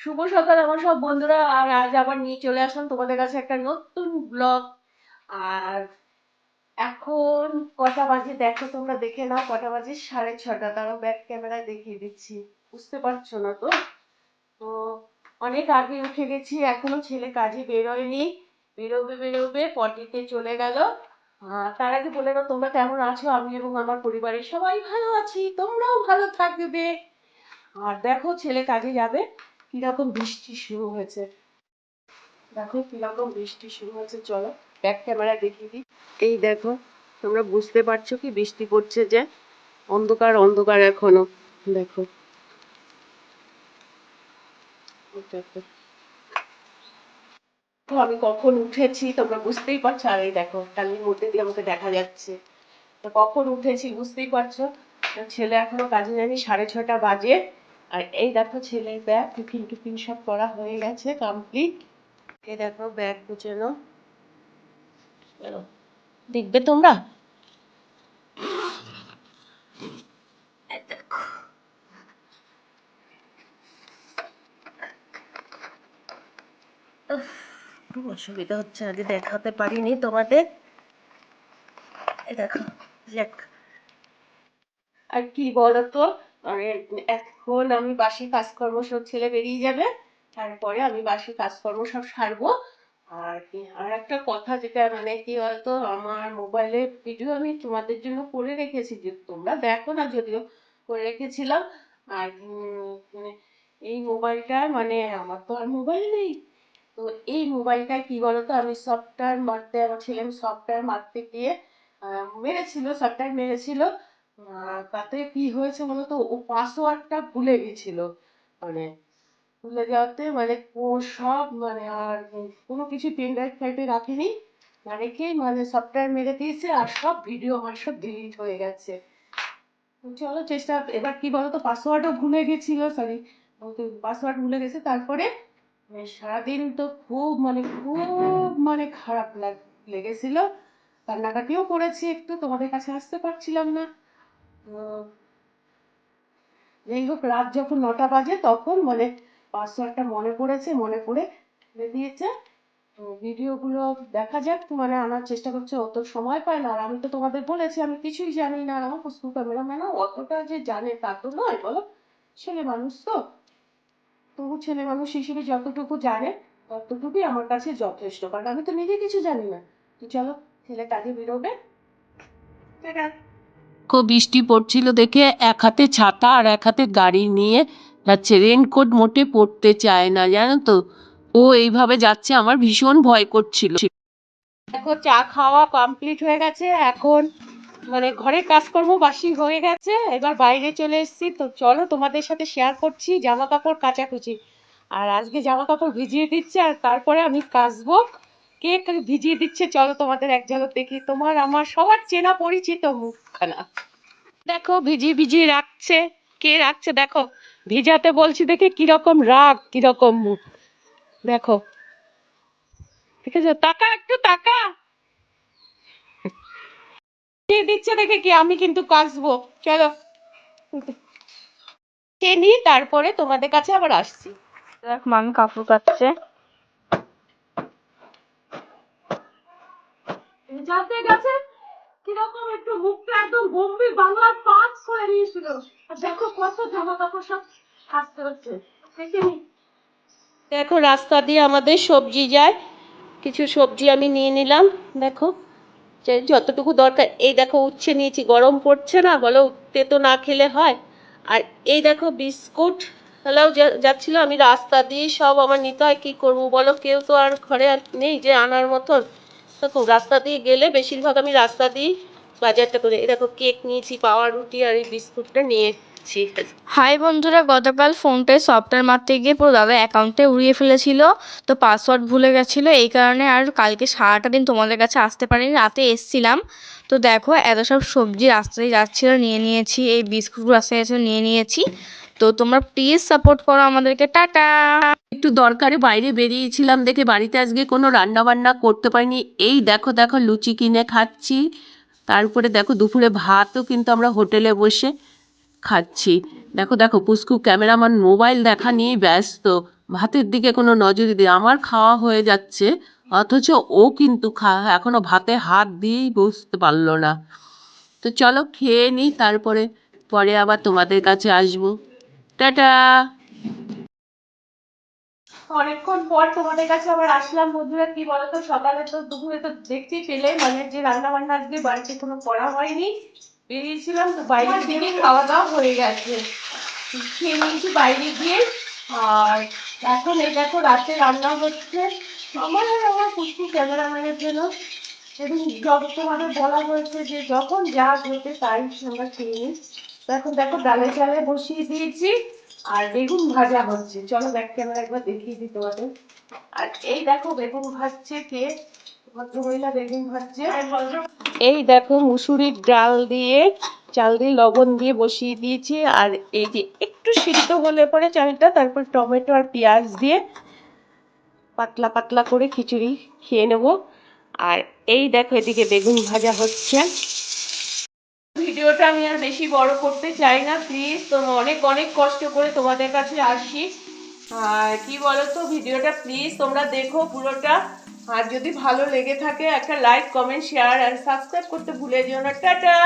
শুভ সকাল আমার সব বন্ধুরা, আর আজ আবার নিয়ে চলে আসলাম তোমাদের কাছে একটা নতুন ব্লগ আর এখন কটা বাজে দেখো তোমরা দেখে নাও, কটা বাজে? সাড়ে ছটা, তারও ব্যাক ক্যামেরায় দেখিয়ে দিচ্ছি। বুঝতে পারছ না তো? তো অনেক আগে উঠে গেছি, এখনও ছেলে কাজে বেরোয়নি। বেরোবে বেরোবে, পটিতে চলে গেল। তার আগে বলে নাও, তোমরা কেমন আছো? আমি এবং আমার পরিবারের সবাই ভালো আছি, তোমরাও ভালো থাকবে। আর দেখো ছেলে কাজে যাবে। কীরকম বৃষ্টি শুরু হয়েছে? দেখো, কীরকম বৃষ্টি শুরু হয়েছে, চলো ব্যাক ক্যামেরা দেখিয়ে দিই। এই দেখো, তোমরা বুঝতে পারছ কি বৃষ্টি পড়ছে যে? অন্ধকার অন্ধকার এখনও, দেখো। আমি কখন উঠেছি তোমরা বুঝতেই পারছ? আর এই দেখো টালির মধ্যে দিয়ে আমাকে দেখা যাচ্ছে। কখন উঠেছি বুঝতেই পারছ? ছেলে এখনও কাজে যায়নি, সাড়ে ছটা বাজে। আর এই দেখো ছেলের ব্যাগ টিফিন টিফিন সব করা হয়ে গেছে কমপ্লিট এই দেখো ব্যাগ গুছানো। দেখবে তোমরা? দেখো। অসুবিধা হচ্ছে, আগে দেখাতে পারিনি তোমাদের। দেখো যাক আর কি বলতো? এখন আমি বাসি কাজকর্ম সব ছেলে বেরিয়ে যাবে। তারপরে আমি বাসি কাজকর্ম সব সারবো। আর কি, আর একটা কথা যেটা মানে কি বলতো, আমার মোবাইলে ভিডিও আমি তোমাদের জন্য করে রেখেছি যে তোমরা দেখো না যদিও, করে রেখেছিলাম। আর মানে এই মোবাইলটা মানে আমার তো আর মোবাইল নেই। তো এই মোবাইলটা কি বলতো, আমি সফটওয়্যার মারতে, আমার ছেলে সফটওয়্যার মারতে গিয়ে মেরেছিল সফটওয়্যার মেরেছিল। তাতে কি হয়েছে বলতো? ও পাসওয়ার্ডটা ভুলে গেছিল। মানে ভুলে যাওয়াতে মানে ও সব মানে আর কোনো কিছু পেন ড্রাইভ ফাইভে রাখেনি। না রেখেই মানে সফটওয়্যার মেরে দিয়েছে আর সব ভিডিও আমার সব ডিলিট হয়ে গেছে। চলো চেষ্টা, এবার কি বলতো? পাসওয়ার্ডও ভুলে গেছিল সরি পাসওয়ার্ড ভুলে গেছে। তারপরে মানে সারাদিন তো খুব মানে খুব মানে খারাপ লাগ, লেগেছিল। কান্নাকাটিও করেছি একটু, তোমাদের কাছে আসতে পারছিলাম না। যাই হোক রাত যখন নটা বাজে, তখন মানে পাসওয়ার্ডটা মনে পড়েছে, মনে খুলে দিয়েছে। তো ভিডিওগুলো দেখা যাক মানে আনার চেষ্টা করছে, অত সময় পায় না। আর আমি তো তোমাদের বলেছি, আমি কিছুই জানি না। আর আমার পুষ্কু ক্যামেরাম্যানও অতটা যে জানে তা তো নয়, বলো? ছেলে মানুষ তো। তবু ছেলে মানুষ হিসেবে যতটুকু জানে, ততটুকুই আমার কাছে যথেষ্ট। কারণ আমি তো নিজে কিছু জানি না। তো চলো ছেলে কাজে বেরোবে। টাটা। বৃষ্টি পড়ছিল দেখে এক হাতে ছাতা আর এক হাতে গাড়ি নিয়ে যাচ্ছে। রেনকোট মোটে পড়তে চায় না, জানো তো? ও এইভাবে যাচ্ছে, আমার ভীষণ ভয় করছিল। দেখো, চা খাওয়া কমপ্লিট হয়ে গেছে, এখন মানে ঘরের কাজকর্ম বাসি হয়ে গেছে। এবার বাইরে চলে এসেছি। তো চলো তোমাদের সাথে শেয়ার করছি জামা কাপড় কাচাকুচি। আর আজকে জামা কাপড় ভিজিয়ে দিচ্ছে আর তারপরে আমি কাচবো। কে ভিজিয়ে দিচ্ছে, চলো তোমাদের এক ঝলক দেখি। তোমার, আমার, সবার চেনা পরিচিত মুখখানা দেখো ভিজিয়ে ভিজিয়ে রাখছে। কে রাখছে? দেখো ভিজাতে বলছি দেখে কীরকম রাগ কীরকম মুখ। দেখো। ঠিক আছে টাকা একটু টাকা দিয়ে দিচ্ছে দেখে কি আমি কিন্তু কাচবো। চলো। খেয়ে নিই তারপরে তোমাদের কাছে আবার আসছি। দেখ মামি কাপড় কাচ্ছে যাতে গেছে কীরকম একটু মুখটা একদম গম্ভীর বাংলা পাঁচ করে দিয়েছিল আর দেখো কত জামা কাপড় সব কাচতে হচ্ছে। দেখেনি দেখো, রাস্তা দিয়ে আমাদের সবজি যায়। কিছু সবজি আমি নিয়ে নিলাম। দেখো, যে যতটুকু দরকার। এই দেখো, উচ্ছে নিয়েছি, গরম পড়ছে না, বলো উঠতে তো না খেলে হয়। আর এই দেখো, বিস্কুট হলেও যাচ্ছিল। আমি রাস্তা দিয়ে সব আমার নিতে হয়, কী করব বলো? কেউ তো আর ঘরে আর নেই যে আনার মতন। দেখো, রাস্তা দিয়ে গেলে বেশিরভাগ আমি রাস্তা দিয়েই বাজারটা করে দেখো, কেক নিয়েছি, পাওয়া রুটি আর এই বিস্কুটটা নিয়েছি। হাই বন্ধুরা, গতকাল ফোনপে সফটওয়্যার মারতে গিয়ে পুরো দাদা অ্যাকাউন্টে উড়িয়ে ফেলেছিল, তো পাসওয়ার্ড ভুলে গেছিল, এই কারণে আর কালকে সারাটা দিন তোমাদের কাছে আসতে পারিনি, রাতে এসছিলাম। তো দেখো, এত সব সবজি রাস্তায় যাচ্ছিল, নিয়ে নিয়েছি, এই বিস্কুটগুলো রাস্তায় যাচ্ছিল, নিয়ে নিয়েছি। তো তোমরা প্লিজ সাপোর্ট করো আমাদেরকে, টাটা! একটু দরকারে বাইরে বেরিয়েছিলাম দেখে বাড়িতে আজকে কোনো রান্না বান্না করতে পারিনি। এই দেখো দেখো, লুচি কিনে খাচ্ছি। তারপরে দেখো দুপুরে ভাতও কিন্তু আমরা হোটেলে বসে খাচ্ছি। দেখো দেখো পুস্কু ক্যামেরাম্যান মোবাইল দেখা নিয়ে ব্যস্ত। ভাতের দিকে কোনো নজরই দিই আমার খাওয়া হয়ে যাচ্ছে। অথচ ও কিন্তু খা, এখনও ভাতে হাত দিয়েই বসতে পারল না। তো চলো খেয়ে নিই, তারপরে, পরে আবার তোমাদের কাছে আসব। টাটা! অনেকক্ষণ পর তোমাদের কাছে আবার আসলাম। বন্ধুরা কি বলতো? সকালে তো দুপুরে তো দেখতেই পেলে মানে যে রান্না বান্না আজকে বাড়িতে কোনো করা হয়নি। বেরিয়েছিলাম তো বাইরে থেকে খাওয়া দাওয়া হয়ে গেছে। খেয়ে নিয়েছি বাইরে গিয়ে। আর এখন এই দেখো রাতে রান্না হচ্ছে। আমার আর আমার পুষ্টি ক্যামেরাম্যানের জন্য। এবং যত তোমাদের বলা হয়েছে যে যখন যা ঘটে তাই আমরা খেয়ে নিই। তো এখন দেখো ডালে চালে বসিয়ে দিয়েছি। আর বেগুন ভাজা হচ্ছে। চলো দেখ ক্যামেরা একবার দেখিয়ে দিই তোমাদের। আর এই দেখো বেগুন ভাজছে কে? ভদ্রমহিলা বেগুন ভাজছে। এই দেখো মুসুরির ডাল দিয়ে চাল দিয়ে লবণ দিয়ে বসিয়ে দিয়েছি। আর এই যে একটু সিদ্ধ হলে পরে চালটা তারপর টমেটো আর পেঁয়াজ দিয়ে পাতলা পাতলা করে খিচুড়ি খেয়ে নেব। আর এই দেখো এদিকে বেগুন ভাজা হচ্ছে। ভিডিওটা আমি আর বেশি বড় করতে চাই না প্লিজ তোমরা অনেক অনেক কষ্ট করে তোমাদের কাছে আসি আর কি তো ভিডিওটা প্লিজ তোমরা দেখো পুরোটা। আর যদি ভালো লেগে থাকে, একটা লাইক কমেন্ট শেয়ার আর সাবস্ক্রাইব করতে ভুলে যেও না। টাটা!